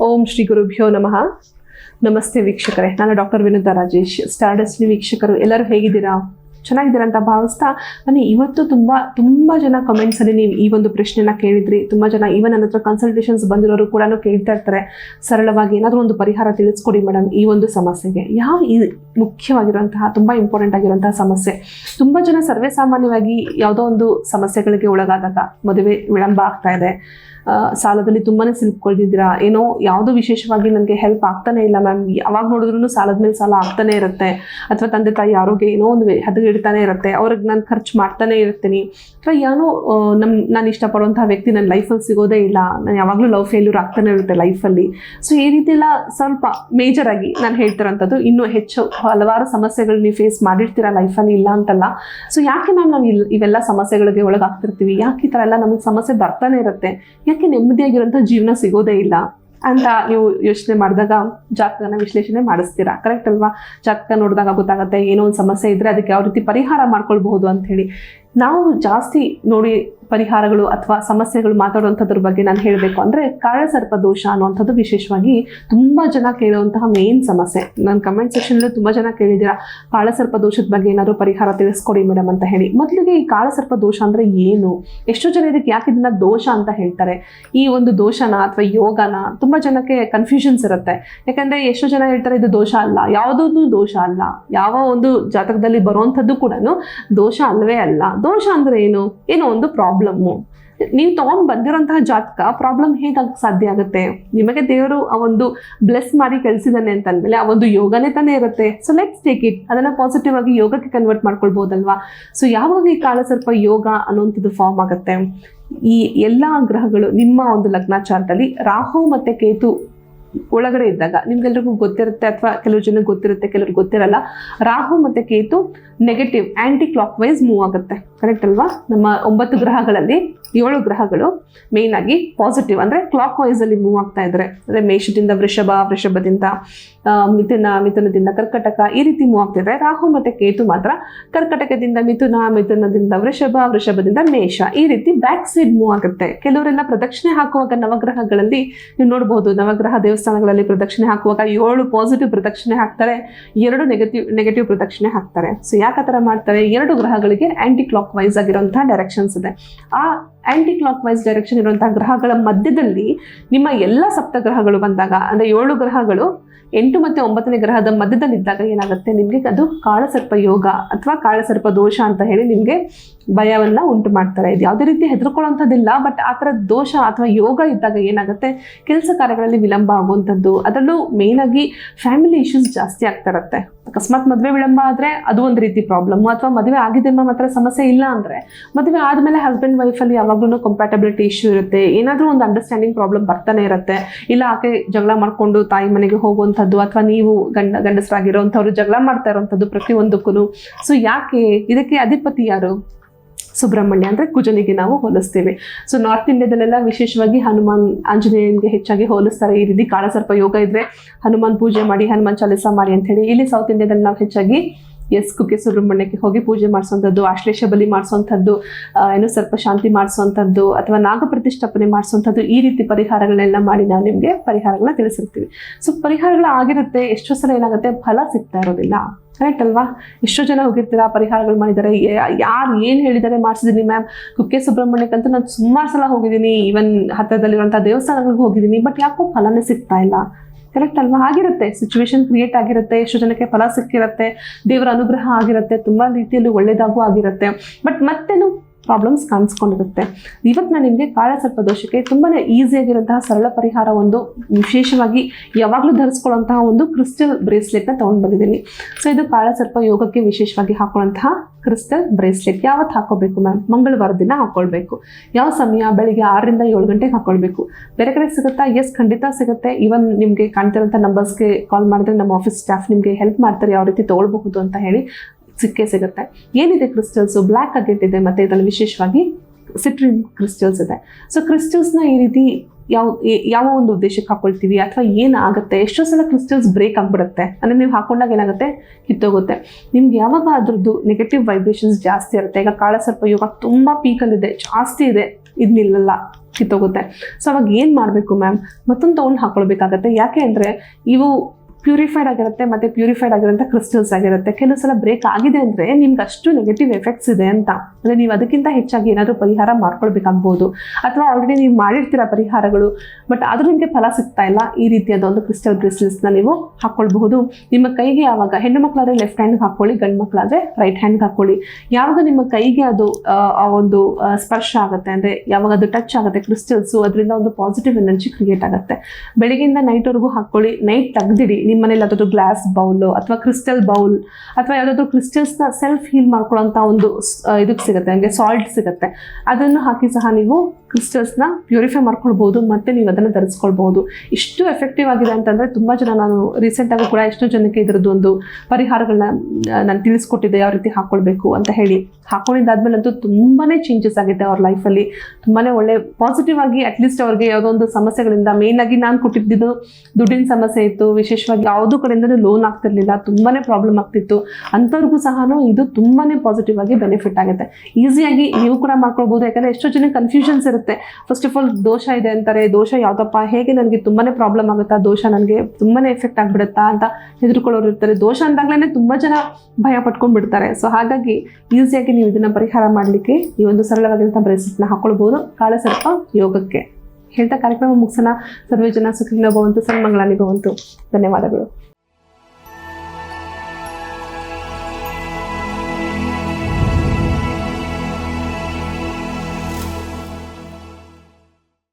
ಓಂ ಶ್ರೀ ಗುರುಭ್ಯೋ ನಮಃ. ನಮಸ್ತೆ ವೀಕ್ಷಕರೇ. ನಾನು ಡಾಕ್ಟರ್ ವಿನುತಾ ರಾಜೇಶ್. ಸ್ಟಾರ್ಡಸ್ಟ್ ವೀಕ್ಷಕರು ಎಲ್ಲರೂ ಹೇಗಿದ್ದೀರಾ? ಚೆನ್ನಾಗಿದ್ದೀರಾ ಅಂತ ಭಾವಿಸ್ತಾ ನಾನು ಇವತ್ತು ತುಂಬ ತುಂಬ ಜನ ಕಮೆಂಟ್ಸಲ್ಲಿ ನೀವು ಈ ಒಂದು ಪ್ರಶ್ನೆನ ಕೇಳಿದ್ರಿ. ತುಂಬ ಜನ ಈವನ್ ನನ್ನ ಹತ್ರ ಕನ್ಸಲ್ಟೇಷನ್ಸ್ ಬಂದಿರೋರು ಕೂಡ ಕೇಳ್ತಾ ಇರ್ತಾರೆ. ಸರಳವಾಗಿ ಏನಾದರೂ ಒಂದು ಪರಿಹಾರ ತಿಳಿಸ್ಕೊಡಿ ಮೇಡಮ್ ಈ ಒಂದು ಸಮಸ್ಯೆಗೆ. ಯಾವ ಈ ಮುಖ್ಯವಾಗಿರುವಂತಹ, ತುಂಬ ಇಂಪಾರ್ಟೆಂಟ್ ಆಗಿರುವಂತಹ ಸಮಸ್ಯೆ? ತುಂಬ ಜನ ಸರ್ವೇ ಸಾಮಾನ್ಯವಾಗಿ ಯಾವುದೋ ಒಂದು ಸಮಸ್ಯೆಗಳಿಗೆ ಒಳಗಾದಾಗ ಮದುವೆ ವಿಳಂಬ ಆಗ್ತಾ ಇದೆ. ಸಾಲದಲ್ಲಿ ತುಂಬಾ ಸಿಲುಕೊಳ್ತಿದ್ದೀರಾ ಏನೋ ಯಾವುದೋ ವಿಶೇಷವಾಗಿ ನನಗೆ ಹೆಲ್ಪ್ ಆಗ್ತಾನೆ ಇಲ್ಲ ಮ್ಯಾಮ್ ಯಾವಾಗ ನೋಡಿದ್ರು ಸಾಲದ ಮೇಲೆ ಸಾಲ ಆಗ್ತಾನೆ ಇರುತ್ತೆ. ಅಥವಾ ತಂದೆ ತಾಯಿ ಆರೋಗ್ಯ ಏನೋ ಒಂದು ಹದಗೆಡ್ತಾನೆ ಇರುತ್ತೆ, ಅವ್ರಿಗೆ ನಾನು ಖರ್ಚು ಮಾಡ್ತಾನೆ ಇರ್ತೀನಿ. ಅಥವಾ ಏನೋ ನಮ್ಮ ನಾನು ಇಷ್ಟಪಡುವಂತಹ ವ್ಯಕ್ತಿ ನನ್ನ ಲೈಫಲ್ಲಿ ಸಿಗೋದೇ ಇಲ್ಲ. ನಾನು ಯಾವಾಗಲೂ ಲವ್ ಫೇಲ್ಯೂರ್ ಆಗ್ತಾನೆ ಇರುತ್ತೆ ಲೈಫಲ್ಲಿ ಸೊ ಈ ರೀತಿ ಎಲ್ಲ ಸ್ವಲ್ಪ ಮೇಜರ್ ಆಗಿ ನಾನು ಹೇಳ್ತಿರೋಂಥದ್ದು ಇನ್ನೂ ಹೆಚ್ಚು ಹಲವಾರು ಸಮಸ್ಯೆಗಳು ನೀವು ಫೇಸ್ ಮಾಡಿರ್ತೀರ ಲೈಫಲ್ಲಿ ಇಲ್ಲ ಅಂತಲ್ಲ. ಸೊ ಯಾಕೆ ಮ್ಯಾಮ್ ನಾವು ಇಲ್ಲಿ ಇವೆಲ್ಲ ಸಮಸ್ಯೆಗಳಿಗೆ ಒಳಗಾಗ್ತಿರ್ತೀವಿ? ಯಾಕೆ ಈ ಥರ ಎಲ್ಲ ನಮಗೆ ಸಮಸ್ಯೆ ಬರ್ತಾನೆ ಇರುತ್ತೆ? ಯಾಕೆ ನೆಮ್ಮದಿಯಾಗಿರೋಂಥ ಜೀವನ ಸಿಗೋದೇ ಇಲ್ಲ? ಅಂತ ನೀವು ಯೋಚನೆ ಮಾಡಿದಾಗ ಜಾತಕನ ವಿಶ್ಲೇಷಣೆ ಮಾಡಿಸ್ತೀರಾ? ಕರೆಕ್ಟ್ ಅಲ್ವಾ? ಜಾತಕ ನೋಡಿದಾಗ ಗೊತ್ತಾಗುತ್ತೆ ಏನೋ ಒಂದು ಸಮಸ್ಯೆ ಇದ್ರೆ ಅದಕ್ಕೆ ಯಾವ ರೀತಿ ಪರಿಹಾರ ಮಾಡ್ಕೊಳ್ಬಹುದು ಅಂತ ಹೇಳಿ. ನಾವು ಜಾಸ್ತಿ ನೋಡಿ ಪರಿಹಾರಗಳು ಅಥವಾ ಸಮಸ್ಯೆಗಳು ಮಾತಾಡುವಂಥದ್ರ ಬಗ್ಗೆ ನಾನು ಹೇಳಬೇಕು ಅಂದರೆ ಕಾಳಸರ್ಪ ದೋಷ ಅನ್ನುವಂಥದ್ದು ವಿಶೇಷವಾಗಿ ತುಂಬ ಜನ ಕೇಳುವಂತಹ ಮೇನ್ ಸಮಸ್ಯೆ. ನನ್ನ ಕಮೆಂಟ್ ಸೆಕ್ಷನ್ಲ್ಲೂ ತುಂಬ ಜನ ಕೇಳಿದ್ದೀರಾ, ಕಾಳಸರ್ಪ ದೋಷದ ಬಗ್ಗೆ ಏನಾದರೂ ಪರಿಹಾರ ತಿಳಿಸ್ಕೊಡಿ ಮೇಡಮ್ ಅಂತ ಹೇಳಿ. ಮೊದಲಿಗೆ ಈ ಕಾಳಸರ್ಪ ದೋಷ ಅಂದರೆ ಏನು? ಎಷ್ಟೋ ಜನ ಇದಕ್ಕೆ ಯಾಕೆ ಇದನ್ನ ದೋಷ ಅಂತ ಹೇಳ್ತಾರೆ? ಈ ಒಂದು ದೋಷನ ಅಥವಾ ಯೋಗನ ತುಂಬ ಜನಕ್ಕೆ ಕನ್ಫ್ಯೂಷನ್ಸ್ ಇರುತ್ತೆ. ಯಾಕಂದರೆ ಎಷ್ಟೋ ಜನ ಹೇಳ್ತಾರೆ ಇದು ದೋಷ ಅಲ್ಲ ಯಾವುದೂ ದೋಷ ಅಲ್ಲ. ಯಾವ ಒಂದು ಜಾತಕದಲ್ಲಿ ಬರುವಂಥದ್ದು ಕೂಡ ದೋಷ ಅಲ್ಲವೇ ಅಲ್ಲ. ದೋಷ ಅಂದರೆ ಏನು? ಏನೋ ಒಂದು ಪ್ರಾಬ್ಲಮ್ಮು ನೀವು ತಗೊಂಡ್ ಬಂದಿರೋಂತಹ ಜಾತಕ ಪ್ರಾಬ್ಲಮ್ ಹೇಗಾಗಕ್ಕೆ ಸಾಧ್ಯ ಆಗುತ್ತೆ? ನಿಮಗೆ ದೇವರು ಆ ಒಂದು ಬ್ಲೆಸ್ ಮಾಡಿ ಕಳಿಸಿದಾನೆ ಅಂತ ಅಂದಮೇಲೆ ಆ ಒಂದು ಯೋಗನೇ ತಾನೇ ಇರುತ್ತೆ. ಸೊ ಲೆಟ್ಸ್ ಟೇಕ್ ಇಟ್ ಅದನ್ನ ಪಾಸಿಟಿವ್ ಆಗಿ ಯೋಗಕ್ಕೆ ಕನ್ವರ್ಟ್ ಮಾಡ್ಕೊಳ್ಬಹುದಲ್ವಾ ಸೊ ಯಾವಾಗ ಈ ಕಾಲಸರ್ಪ ಯೋಗ ಅನ್ನುವಂಥದ್ದು ಫಾರ್ಮ್ ಆಗುತ್ತೆ? ಈ ಎಲ್ಲ ಗ್ರಹಗಳು ನಿಮ್ಮ ಒಂದು ಲಗ್ನಾಚಾರದಲ್ಲಿ ರಾಹು ಮತ್ತೆ ಕೇತು ಒಳಗಡೆ ಇದ್ದಾಗ ನಿಮ್ಗೆಲ್ರಿಗೂ ಗೊತ್ತಿರುತ್ತೆ ಅಥವಾ ಕೆಲವು ಜನ ಗೊತ್ತಿರುತ್ತೆ ಕೆಲವ್ರಿಗೆ ಗೊತ್ತಿರಲ್ಲ. ರಾಹು ಮತ್ತೆ Ketu negative anticlockwise move ಆಗುತ್ತೆ. ಕರೆಕ್ಟ್ ಅಲ್ವಾ? ನಮ್ಮ ಒಂಬತ್ತು ಗ್ರಹಗಳಲ್ಲಿ ಏಳು ಗ್ರಹಗಳು ಮೇನ್ ಆಗಿ ಪಾಸಿಟಿವ್ ಅಂದ್ರೆ ಕ್ಲಾಕ್ ಅಲ್ಲಿ ಮೂವ್ ಆಗ್ತಾ ಇದ್ದಾರೆ ಅಂದ್ರೆ ಮೇಷದಿಂದ ವೃಷಭ, ವೃಷಭದಿಂದ ಮಿಥುನ, ಮಿಥುನದಿಂದ ಕರ್ಕಟಕ ಈ ರೀತಿ ಮೂವ್ ಆಗ್ತಿದ್ರೆ ರಾಹು ಮತ್ತೆ ಕೇತು ಮಾತ್ರ ಕರ್ಕಟಕದಿಂದ ಮಿಥುನ, ಮಿಥುನದಿಂದ ವೃಷಭ, ವೃಷಭದಿಂದ ಮೇಷ ಈ ರೀತಿ ಬ್ಯಾಕ್ ಸೈಡ್ ಮೂವ್ ಆಗುತ್ತೆ. ಕೆಲವರೆಲ್ಲ ಪ್ರದಕ್ಷಿಣೆ ಹಾಕುವಾಗ ನವಗ್ರಹಗಳಲ್ಲಿ ನೀವು ನೋಡಬಹುದು ನವಗ್ರಹ ದೇವಸ್ಥಾನಗಳಲ್ಲಿ ಪ್ರದಕ್ಷಿಣೆ ಹಾಕುವಾಗ ಏಳು ಪಾಸಿಟಿವ್ ಪ್ರದಕ್ಷಿಣೆ ಹಾಕ್ತಾರೆ, ಎರಡು ನೆಗೆಟಿವ್ ನೆಗೆಟಿವ್ ಪ್ರದಕ್ಷಿಣೆ ಹಾಕ್ತಾರೆ. ಸೊ ಯಾಕೆ ಥರ ಮಾಡ್ತಾರೆ? ಎರಡು ಗ್ರಹಗಳಿಗೆ ಆಂಟಿ ಕ್ಲಾಕ್ ವೈಸ್ ಆಗಿರುವಂತಹ ಡೈರೆಕ್ಷನ್ಸ್ ಇದೆ. ಆ ಆಂಟಿ ಕ್ಲಾಕ್ ವೈಸ್ ಡೈರೆಕ್ಷನ್ ಇರುವಂತಹ ಗ್ರಹಗಳ ಮಧ್ಯದಲ್ಲಿ ನಿಮ್ಮ ಎಲ್ಲ ಸಪ್ತಗ್ರಹಗಳು ಬಂದಾಗ, ಅಂದ್ರೆ ಏಳು ಗ್ರಹಗಳು, ಎಂಟು ಮತ್ತೆ ಒಂಬತ್ತನೇ ಗ್ರಹದ ಮಧ್ಯದಲ್ಲಿದ್ದಾಗ ಏನಾಗುತ್ತೆ? ನಿಮಗೆ ಅದು ಕಾಳಸರ್ಪ ಯೋಗ ಅಥವಾ ಕಾಳಸರ್ಪ ದೋಷ ಅಂತ ಹೇಳಿ ನಿಮಗೆ ಭಯವನ್ನ ಉಂಟು ಮಾಡ್ತಾರೆ. ಇದು ಯಾವುದೇ ರೀತಿ ಹೆದರ್ಕೊಳ್ಳೋಂಥದ್ದಿಲ್ಲ ಬಟ್ ಆ ಥರ ದೋಷ ಅಥವಾ ಯೋಗ ಇದ್ದಾಗ ಏನಾಗುತ್ತೆ? ಕೆಲಸ ಕಾರ್ಯಗಳಲ್ಲಿ ವಿಳಂಬ ಆಗುವಂಥದ್ದು. ಅದರಲ್ಲೂ ಮೇನಾಗಿ ಫ್ಯಾಮಿಲಿ ಇಶ್ಯೂಸ್ ಜಾಸ್ತಿ ಆಗ್ತಾ ಇರುತ್ತೆ. ಅಕಸ್ಮಾತ್ ಮದುವೆ ವಿಳಂಬ ಆದರೆ ಅದು ಒಂದು ರೀತಿ ಪ್ರಾಬ್ಲಮ್ ಅಥವಾ ಮದುವೆ ಆಗಿದೆ ಮಾತ್ರ ಸಮಸ್ಯೆ ಇಲ್ಲ ಅಂದರೆ, ಮದುವೆ ಆದಮೇಲೆ ಹಸ್ಬೆಂಡ್ ವೈಫಲ್ಲಿ ಯಾವಾಗಲೂ ಕಂಪ್ಯಾಟಬಿಲಿಟಿ ಇಶ್ಯೂ ಇರುತ್ತೆ. ಏನಾದರೂ ಒಂದು ಅಂಡರ್ಸ್ಟ್ಯಾಂಡಿಂಗ್ ಪ್ರಾಬ್ಲಮ್ ಬರ್ತಾನೆ ಇರುತ್ತೆ. ಇಲ್ಲ ಆಕೆ ಜಗಳ ಮಾಡ್ಕೊಂಡು ತಾಯಿ ಮನೆಗೆ ಹೋಗುವಂಥದ್ದು, ಅಥವಾ ನೀವು ಗಂಡ, ಗಂಡಸರಾಗಿರೋಂಥವ್ರು ಜಗಳ ಮಾಡ್ತಾ ಇರೋವಂಥದ್ದು ಪ್ರತಿಯೊಂದಕ್ಕೂ ಸೊ ಯಾಕೆ? ಇದಕ್ಕೆ ಅಧಿಪತಿ ಯಾರು? ಸುಬ್ರಹ್ಮಣ್ಯ ಅಂದರೆ ಕುಜನಿಗೆ ನಾವು ಹೋಲಿಸ್ತೇವೆ. ಸೊ ನಾರ್ತ್ ಇಂಡಿಯಾದಲ್ಲೆಲ್ಲ ವಿಶೇಷವಾಗಿ ಹನುಮಾನ್ ಆಂಜನೇಯನಿಗೆ ಹೆಚ್ಚಾಗಿ ಹೋಲಿಸ್ತಾರೆ. ಈ ರೀತಿ ಕಾಳಸರ್ಪ ಯೋಗ ಇದ್ರೆ ಹನುಮಾನ್ ಪೂಜೆ ಮಾಡಿ, ಹನುಮಾನ್ ಚಾಲಿಸ ಮಾಡಿ ಅಂತ ಹೇಳಿ. ಇಲ್ಲಿ ಸೌತ್ ಇಂಡಿಯಾದಲ್ಲಿ ನಾವು ಹೆಚ್ಚಾಗಿ ಎಸ್ ಕುಕ್ಕೆ ಸುಬ್ರಹ್ಮಣ್ಯಕ್ಕೆ ಹೋಗಿ ಪೂಜೆ ಮಾಡಿಸುವಂಥದ್ದು ಆಶ್ಲೇಷ ಬಲಿ ಮಾಡಿಸುವಂಥದ್ದು ಏನು ಸ್ವಲ್ಪ ಶಾಂತಿ ಮಾಡಿಸುವಂಥದ್ದು ಅಥವಾ ನಾಗ ಪ್ರತಿಷ್ಠಾಪನೆ ಮಾಡಿಸುವಂಥದ್ದು ಈ ರೀತಿ ಪರಿಹಾರಗಳನ್ನೆಲ್ಲ ಮಾಡಿ ನಾವು ನಿಮಗೆ ಪರಿಹಾರಗಳನ್ನ ತಿಳಿಸಿರ್ತೀವಿ. ಸೊ ಪರಿಹಾರಗಳು ಆಗಿರುತ್ತೆ, ಎಷ್ಟೋ ಸಲ ಏನಾಗುತ್ತೆ, ಫಲ ಸಿಗ್ತಾ ಇರೋದಿಲ್ಲ. ಕರೆಕ್ಟ್ ಅಲ್ವಾ? ಎಷ್ಟೋ ಜನ ಹೋಗಿರ್ತೀರಾ, ಪರಿಹಾರಗಳು ಮಾಡಿದ್ದಾರೆ ಯಾರು ಏನು ಹೇಳಿದ್ದಾರೆ ಮಾಡಿಸಿದ್ದೀನಿ ಮ್ಯಾಮ್ ಕುಕ್ಕೆ ಸುಬ್ರಹ್ಮಣ್ಯಕ್ಕಂತೂ ನಾನು ಸುಮಾರು ಸಲ ಹೋಗಿದ್ದೀನಿ ಈವನ್ ಹತ್ತಿರದಲ್ಲಿರುವಂಥ ದೇವಸ್ಥಾನಗಳಿಗೆ ಹೋಗಿದ್ದೀನಿ ಬಟ್ ಯಾಕೋ ಫಲನೇ ಸಿಗ್ತಾ ಇಲ್ಲ. ಕರೆಕ್ಟ್ ಅಲ್ವಾ? ಆಗಿರುತ್ತೆ. ಸಿಚುವೇಶನ್ ಕ್ರಿಯೇಟ್ ಆಗಿರುತ್ತೆ. ಎಷ್ಟು ಜನಕ್ಕೆ ಫಲ ಸಿಕ್ಕಿರುತ್ತೆ. ದೇವರ ಅನುಗ್ರಹ ಆಗಿರುತ್ತೆ. ತುಂಬಾ ರೀತಿಯಲ್ಲಿ ಒಳ್ಳೇದಾಗೂ ಆಗಿರುತ್ತೆ. ಬಟ್ ಮತ್ತೇನು ಪ್ರಾಬ್ಲಮ್ಸ್ ಕಾಣಿಸ್ಕೊಂಡಿರುತ್ತೆ. ಇವತ್ತು ನಾನು ನಿಮಗೆ ಕಾಳಸರ್ಪ ದೋಷಕ್ಕೆ ತುಂಬಾ ಈಸಿಯಾಗಿರುವಂತಹ ಸರಳ ಪರಿಹಾರ ಒಂದು ವಿಶೇಷವಾಗಿ ಯಾವಾಗಲೂ ಧರಿಸ್ಕೊಳ್ಳುವಂತಹ ಒಂದು ಕ್ರಿಸ್ಟಲ್ ಬ್ರೇಸ್ಲೆಟ್ನ ತೊಗೊಂಡು ಬಂದಿದ್ದೀನಿ. ಸೊ ಇದು ಕಾಳಸರ್ಪ ಯೋಗಕ್ಕೆ ವಿಶೇಷವಾಗಿ ಹಾಕೊಳ್ಳುವಂತಹ ಕ್ರಿಸ್ಟಲ್ ಬ್ರೇಸ್ಲೆಟ್ ಯಾವತ್ತು ಹಾಕೋಬೇಕು ಮ್ಯಾಮ್ ಮಂಗಳವಾರ ದಿನ ಹಾಕೊಳ್ಬೇಕು. ಯಾವ ಸಮಯ? ಬೆಳಿಗ್ಗೆ ಆರರಿಂದ ಏಳು ಗಂಟೆಗೆ ಹಾಕೊಳ್ಬೇಕು. ಬೇರೆ ಕಡೆ ಸಿಗುತ್ತಾ? ಎಸ್ ಖಂಡಿತ ಸಿಗುತ್ತೆ. ಈವನ್ ನಿಮಗೆ ಕಾಣ್ತಿರೋಂಥ ನಂಬರ್ಸ್ಗೆ ಕಾಲ್ ಮಾಡಿದ್ರೆ ನಮ್ಮ ಆಫೀಸ್ ಸ್ಟಾಫ್ ನಿಮಗೆ ಹೆಲ್ಪ್ ಮಾಡ್ತಾರೆ, ಯಾವ ರೀತಿ ತೊಗೊಳ್ಬಹುದು ಅಂತ ಹೇಳಿ. ಸಿಕ್ಕೇ ಸಿಗುತ್ತೆ. ಏನಿದೆ ಕ್ರಿಸ್ಟಲ್ಸು ಬ್ಲ್ಯಾಕ್ ಇದೆ ಮತ್ತು ಇದರಲ್ಲಿ ವಿಶೇಷವಾಗಿ ಸಿಟ್ರಿನ್ ಕ್ರಿಸ್ಟಲ್ಸ್ ಇದೆ. ಸೊ ಕ್ರಿಸ್ಟಲ್ಸ್ನ ಈ ರೀತಿ ಯಾವ ಯಾವ ಒಂದು ಉದ್ದೇಶಕ್ಕೆ ಹಾಕೊಳ್ತೀವಿ ಅಥವಾ ಏನಾಗುತ್ತೆ ಎಷ್ಟೋ ಸಲ ಕ್ರಿಸ್ಟಲ್ಸ್ ಬ್ರೇಕ್ ಆಗಿಬಿಡುತ್ತೆ. ಅಂದರೆ ನೀವು ಹಾಕೊಂಡಾಗ ಏನಾಗುತ್ತೆ? ಕಿತ್ತೋಗುತ್ತೆ. ನಿಮ್ಗೆ ಯಾವಾಗ ಅದ್ರದ್ದು ನೆಗೆಟಿವ್ ವೈಬ್ರೇಷನ್ಸ್ ಜಾಸ್ತಿ ಇರುತ್ತೆ? ಈಗ ಕಾಳಸರ್ಪ ಯೋಗ ತುಂಬ ಪೀಕಲ್ಲಿದೆ ಜಾಸ್ತಿ ಇದೆ. ಇದು. ನಿಲ್ಲಲ್ಲ ಕಿತ್ತೋಗುತ್ತೆ. ಸೊ ಅವಾಗ ಏನು ಮಾಡಬೇಕು ಮ್ಯಾಮ್ ಮತ್ತೊಂದು ತೊಗೊಂಡು ಹಾಕೊಳ್ಬೇಕಾಗತ್ತೆ. ಯಾಕೆ ಅಂದರೆ ಇವು ಪ್ಯೂರಿಫೈಡ್ ಆಗಿರುತ್ತೆ ಮತ್ತು ಪ್ಯೂರಿಫೈಡ್ ಆಗಿರೋಂಥ ಕ್ರಿಸ್ಟಲ್ಸ್ ಆಗಿರುತ್ತೆ. ಕೆಲವು ಸಲ ಬ್ರೇಕ್ ಆಗಿದೆ ಅಂದರೆ ನಿಮ್ಗೆ ಅಷ್ಟು ನೆಗೆಟಿವ್ ಎಫೆಕ್ಟ್ಸ್ ಇದೆ ಅಂತ. ಅಂದರೆ ನೀವು ಅದಕ್ಕಿಂತ ಹೆಚ್ಚಾಗಿ ಏನಾದರೂ ಪರಿಹಾರ ಮಾಡ್ಕೊಳ್ಬೇಕಾಗ್ಬೋದು ಅಥವಾ ಆಲ್ರೆಡಿ ನೀವು ಮಾಡಿರ್ತೀರ ಪರಿಹಾರಗಳು ಬಟ್ ಆದರೂ ನಿಮಗೆ ಫಲ ಸಿಗ್ತಾ ಇಲ್ಲ. ಈ ರೀತಿಯಾದ ಒಂದು ಕ್ರಿಸ್ಟಲ್ ಬ್ರೇಸ್ಲೆಟ್ಸ್ನ ನೀವು ಹಾಕ್ಕೊಳ್ಬಹುದು ನಿಮ್ಮ ಕೈಗೆ ಯಾವಾಗ ಹೆಣ್ಣು ಮಕ್ಕಳಾದ್ರೆ ಲೆಫ್ಟ್ ಹ್ಯಾಂಡ್ಗೆ ಹಾಕ್ಕೊಳ್ಳಿ ಗಂಡು ಮಕ್ಕಳಾದ್ರೆ ರೈಟ್ ಹ್ಯಾಂಡ್ಗೆ ಹಾಕ್ಕೊಳ್ಳಿ ಯಾವಾಗ ನಿಮ್ಮ ಕೈಗೆ ಅದು, ಆ ಒಂದು ಸ್ಪರ್ಶ ಆಗುತ್ತೆ ಅಂದರೆ ಯಾವಾಗ ಅದು ಟಚ್ ಆಗುತ್ತೆ ಕ್ರಿಸ್ಟಲ್ಸು ಅದರಿಂದ ಒಂದು ಪಾಸಿಟಿವ್ ಎನರ್ಜಿ ಕ್ರಿಯೇಟ್ ಆಗುತ್ತೆ. ಬೆಳಗ್ಗೆಯಿಂದ ನೈಟ್ವರೆಗೂ ಹಾಕ್ಕೊಳ್ಳಿ ನೈಟ್ ತೆಗ್ದಿಡಿ. ನಿಮ್ಮ ಮನೇಲಿ ಯಾವುದಾದ್ರು ಗ್ಲಾಸ್ ಬೌಲ್ ಅಥವಾ ಕ್ರಿಸ್ಟಲ್ ಬೌಲ್ ಅಥವಾ ಯಾವುದಾದ್ರು ಕ್ರಿಸ್ಟಲ್ಸ್ನ ಸೆಲ್ಫ್ ಹೀಲ್ ಮಾಡ್ಕೊಳ್ಳೋಂಥ ಒಂದು ಇದಕ್ಕೆ ಸಿಗುತ್ತೆ ಹಂಗೆ ಸಾಲ್ಟ್ ಸಿಗುತ್ತೆ. ಅದನ್ನು ಹಾಕಿ ಸಹ ನೀವು ಕ್ರಿಸ್ಟಲ್ಸ್ನ ಪ್ಯೂರಿಫೈ ಮಾಡ್ಕೊಳ್ಬೋದು, ಮತ್ತು ನೀವು ಅದನ್ನು ಧರಿಸ್ಕೊಳ್ಬೋದು. ಇಷ್ಟು ಎಫೆಕ್ಟಿವ್ ಆಗಿದೆ ಅಂತಂದರೆ ತುಂಬ ಜನ ನಾನು ರೀಸೆಂಟಾಗೂ ಕೂಡ ಎಷ್ಟೋ ಜನಕ್ಕೆ ಇದರದ್ದು ಒಂದು ಪರಿಹಾರಗಳನ್ನ ನಾನು ತಿಳಿಸ್ಕೊಟ್ಟಿದ್ದೆ, ಯಾವ ರೀತಿ ಹಾಕ್ಕೊಳ್ಬೇಕು ಅಂತ ಹೇಳಿ. ಹಾಕೊಂಡಿದ್ದಾದ್ಮೇಲಂತೂ ತುಂಬಾ ಚೇಂಜಸ್ ಆಗಿದೆ ಅವ್ರ ಲೈಫಲ್ಲಿ ತುಂಬಾ ಒಳ್ಳೆ ಪಾಸಿಟಿವ್ ಆಗಿ ಅಟ್ಲೀಸ್ಟ್ ಅವ್ರಿಗೆ ಯಾವುದೋ ಒಂದು ಸಮಸ್ಯೆಗಳಿಂದ ಮೇನ್ ಆಗಿ ನಾನು ಕೊಟ್ಟಿದ್ದು ದುಡ್ಡಿನ ಸಮಸ್ಯೆ ಇತ್ತು, ವಿಶೇಷವಾಗಿ ಯಾವುದೋ ಕಡೆಯಿಂದಲೂ ಲೋನ್ ಆಗ್ತಿರ್ಲಿಲ್ಲ ತುಂಬಾ ಪ್ರಾಬ್ಲಮ್ ಆಗ್ತಿತ್ತು. ಅಂಥವ್ರಿಗೂ ಸಹ ಇದು ತುಂಬಾ ಪಾಸಿಟಿವ್ ಆಗಿ ಬೆನಿಫಿಟ್ ಆಗುತ್ತೆ. ಈಸಿಯಾಗಿ ನೀವು ಕೂಡ ಮಾಡ್ಕೊಳ್ಬೋದು, ಯಾಕಂದರೆ ಎಷ್ಟೋ ಜನ ಕನ್ಫ್ಯೂಷನ್ಸ್ ಇರುತ್ತೆ. ಫಸ್ಟ್ ಆಫ್ ಆಲ್ ದೋಷ ಇದೆ ಅಂತಾರೆ. ದೋಷ ಯಾವುದಪ್ಪ? ಹೇಗೆ ನನಗೆ ತುಂಬಾ ಪ್ರಾಬ್ಲಮ್ ಆಗುತ್ತಾ? ದೋಷ ನನಗೆ ತುಂಬಾನೇ ಎಫೆಕ್ಟ್ ಆಗಿಬಿಡುತ್ತಾ ಅಂತ ಹೆದರ್ಕೊಳ್ಳೋರು ಇರ್ತಾರೆ. ದೋಷ ಅಂದಾಗಲೇ ತುಂಬ ಜನ ಭಯ ಪಟ್ಕೊಂಡ್ಬಿಡ್ತಾರೆ ಸೊ ಹಾಗಾಗಿ ಈಸಿಯಾಗಿ ನೀವು ಇದನ್ನು ಪರಿಹಾರ ಮಾಡಲಿಕ್ಕೆ ಈ ಒಂದು ಸರಳವಾಗಿರುವಂಥ ಹಾಕೊಳ್ಬಹುದು ಹಾಕೊಳ್ಬೋದು. ಕಾಳಸರ್ಪ ಯೋಗಕ್ಕೆ. ಹೇಳ್ತಾ ಕಾರ್ಯಕ್ರಮ ಮುಗಿಸೋಣ. ಸರ್ವೇ ಜನ ಸುಖಿನೋ ಭವಂತು. ಸನ್ಮಂಗಳಾನಿ ಭವಂತು. ಧನ್ಯವಾದಗಳು.